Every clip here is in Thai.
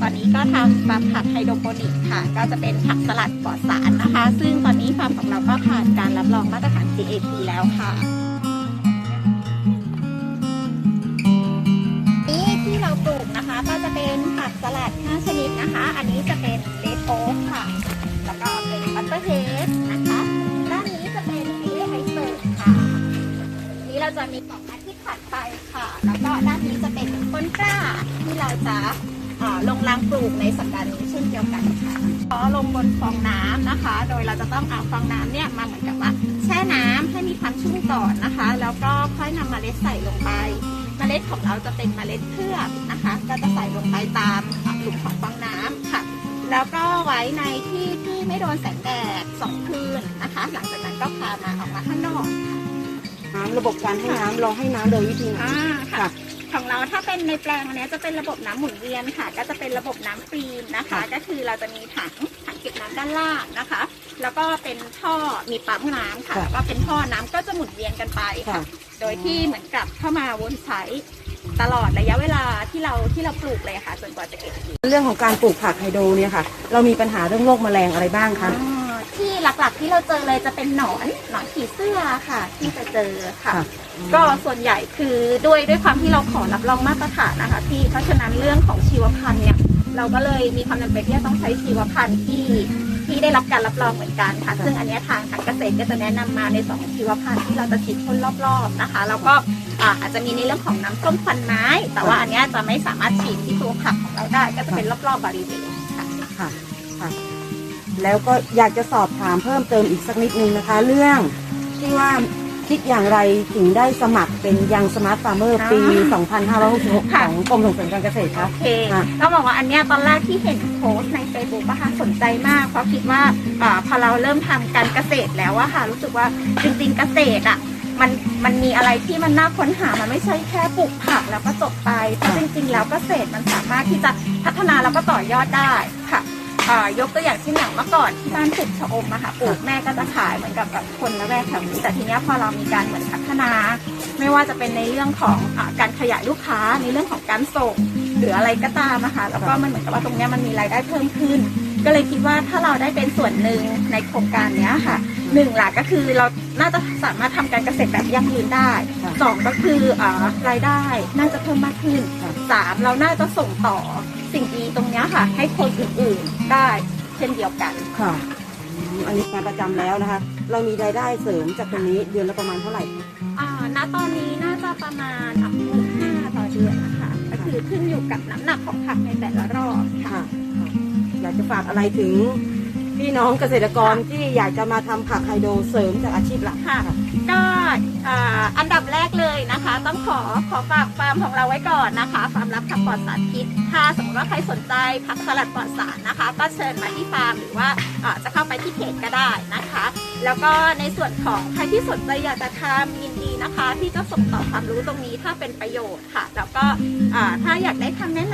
ตอนนี้ก็ทำปลั๊กผักไฮโดรโปนิกค่ะ ก็จะเป็นผักสลัดปลอดสารนะคะ ซึ่งตอนนี้ฟาร์มของเราก็ผ่านการรับรองมาตรฐาน GAP แล้วค่ะนี่ที่เราปลูกนะคะก็จะเป็นผักสลัด 5 ชนิดนะคะ อันนี้จะเป็นเลดโอ๊กค่ะ แล้วก็เป็นบัตเตอร์เฮดนะคะ ด้านนี้จะเป็นฟิเลไฮเซอร์ค่ะ นี้เราจะมีกล่องอาทิตย์ถัดไปค่ะ แล้วก็ด้านนี้จะเป็นต้นกล้า ที่เราจะลงรางปลูกในสัปดาห์นี้เช่นเดียวกันค่ะพอลงบนฟองน้ำนะคะ โดยเราจะต้องเอาฟองน้ำเนี่ยมาเหมือนกับว่าแช่น้ำให้มีความชุ่มก่อนนะคะ แล้วก็ค่อยนำเมล็ดใส่ลงไป เมล็ดของเราจะเป็นเมล็ดเคลือบนะคะ ก็จะใส่ลงไปตามหลุมของฟองน้ำค่ะ แล้วก็ไว้ในที่ที่ไม่โดนแสงแดดสองคืนนะคะ หลังจากนั้นก็พามาออกมาข้างนอก น้ำระบบการให้น้ำเราให้น้ำโดยวิธีไหนอ่าค่ะ ค่ะ ของเราถ้าเป็นในแปลงอันเนี้ยจะเป็นระบบน้ำหมุนเวียนค่ะ ก็จะเป็นระบบน้ำฟิล์มนะคะค่ะก็คือเราจะมีถังถังเก็บน้ำด้านล่างนะคะ แล้วก็เป็นท่อมีปั๊มน้ำค่ะแล้วก็เป็นท่อน้ำก็จะหมุนเวียนกันไปค่ะ ค่ะ โดยที่เหมือนกับเข้ามาวนใช้ตลอดระยะเวลาที่เราที่เราปลูกเลยค่ะจนกว่าจะเก็บเกี่ยว เรื่องของการปลูกผักไฮโดรเนี่ยค่ะ เรามีปัญหาเรื่องโรคแมลงอะไรบ้างคะ อ่า ที่หลักๆที่เราเจอเลยจะเป็นหนอนหนอนผีเสื้อค่ะ ที่จะเจอค่ะค่ะก็ส่วนใหญ่คือด้วยด้วยความที่เราขอรับรองมาตรฐานนะคะพี่เพราะฉะนั้นเรื่องของชีวพันธุ์เนี่ย เราก็เลยมีความจำเป็นที่จะต้องใช้ชีวพันธุ์ที่ที่ได้รับการรับรองเหมือนกันค่ะ ซึ่งอันเนี้ยทางทางเกษตรก็จะแนะนำมาในสองชีวพันธุ์ที่เราจะฉีดพ่นรอบๆนะคะ แล้วก็อ่าอาจจะมีในเรื่องของน้ำส้มควันไม้ แต่ว่าอันเนี้ยจะไม่สามารถฉีดที่ตัวผักของเราได้ก็จะเป็นรอบๆบริเวณค่ะค่ะค่ะ แล้วก็อยากจะสอบถามเพิ่มเติมอีกสักนิดนึงนะคะ เรื่องที่ว่าคิดอย่างไรถึงได้สมัครเป็นยังสมาร์ทฟาร์มเมอร์ปี 2566ค่ะของกรมส่งเสริมการเกษตรคะ โอเคค่ะ ต้องบอกว่าอันเนี้ยตอนแรกที่เห็นโพสต์ใน Facebook อะค่ะสนใจมาก เพราะคิดว่าอาพอเราเริ่มทำการเกษตรแล้วอะค่ะ รู้สึกว่าจริงๆเกษตรอะมันมันมีอะไรที่มันน่าค้นหา มันไม่ใช่แค่ปลูกผักแล้วก็จบไปเพราะจริงๆ แล้วเกษตรมันสามารถที่จะพัฒนาแล้วก็ต่อยอดได้ค่ะอ่า ยกตัวอย่างเช่นอย่างเมื่อก่อนที่บ้านปลูกชะอมอะค่ะปลูกแม่ก็จะขายเหมือนกับแบบคนละแวกแถวนี้แต่ทีเนี้ยพอเรามีการเหมือนพัฒนา ไม่ว่าจะเป็นในเรื่องของอาการขยายลูกค้าในเรื่องของการส่งหรืออะไรก็ตามอะค่ะแล้วก็มันเหมือนกับว่าตรงเนี้ยมันมีรายได้เพิ่มขึ้น ก็เลยคิดว่าถ้าเราได้เป็นส่วนหนึ่งในโครงการเนี้ยค่ะหนึ่งหลักก็คือเราน่าจะสามารถทำการเกษตรแบบยั่งยืนได้สองก็คืออรายได้น่าจะเพิ่มมากขึ้นสามเราน่าจะส่งต่อ สิ่งดีตรงเนี้ยค่ะ ให้คนอื่นๆได้เช่นเดียวกัน ค่ะอืมอันนี้งานประจำแล้วนะคะ เรามีรายได้เสริมจากตรงนี้เดือนละประมาณเท่าไหร่คะอ่าณตอนนี้น่าจะประมาณหมื่นห้าต่อเดือนนะคะ ก็คือขึ้นอยู่กับน้ำหนักของผักในแต่ละรอบ ค่ะค่ะค่ะอยากจะฝากอะไรถึงพี่น้องเกษตรกรที่อยากจะมาทำผักไฮโดรเสริมจากอาชีพหลักค่ะก็อ่าอันดับแรกเลยนะคะ ต้องขอขอฝากฟาร์มของเราไว้ก่อนนะคะฟาร์มรับผักปลอดสารพิษถ้าสมมติว่าใครสนใจผักสลัดปลอดสารนะคะ ก็เชิญมาที่ฟาร์มหรือว่าจะเข้าไปที่เพจก็ได้นะคะ แล้วก็ในส่วนของใครที่สนใจอยากจะทำยินดีนะคะ ที่จะส่งต่อความรู้ตรงนี้ถ้าเป็นประโยชน์ค่ะ แล้วก็ถ้าอยากได้คำแนะน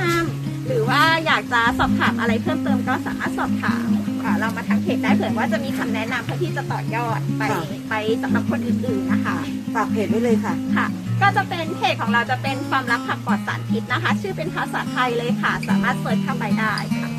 ว่าอยากจะสอบถามอะไรเพิ่มเติมก็สามารถสอบถามอ่าเรามาทางเพจได้เผื่อว่าจะมีคำแนะนำเพื่อที่จะต่อยอดไปค่ะไปสำหรับคนอื่นๆนะคะฝากเพจไว้เลยค่ะค่ะ ก็จะเป็นเพจของเราจะเป็นความรักผักปลอดสารพิษนะคะ ชื่อเป็นภาษาไทยเลยค่ะ สามารถเสิร์ชเข้าไปได้ค่ะ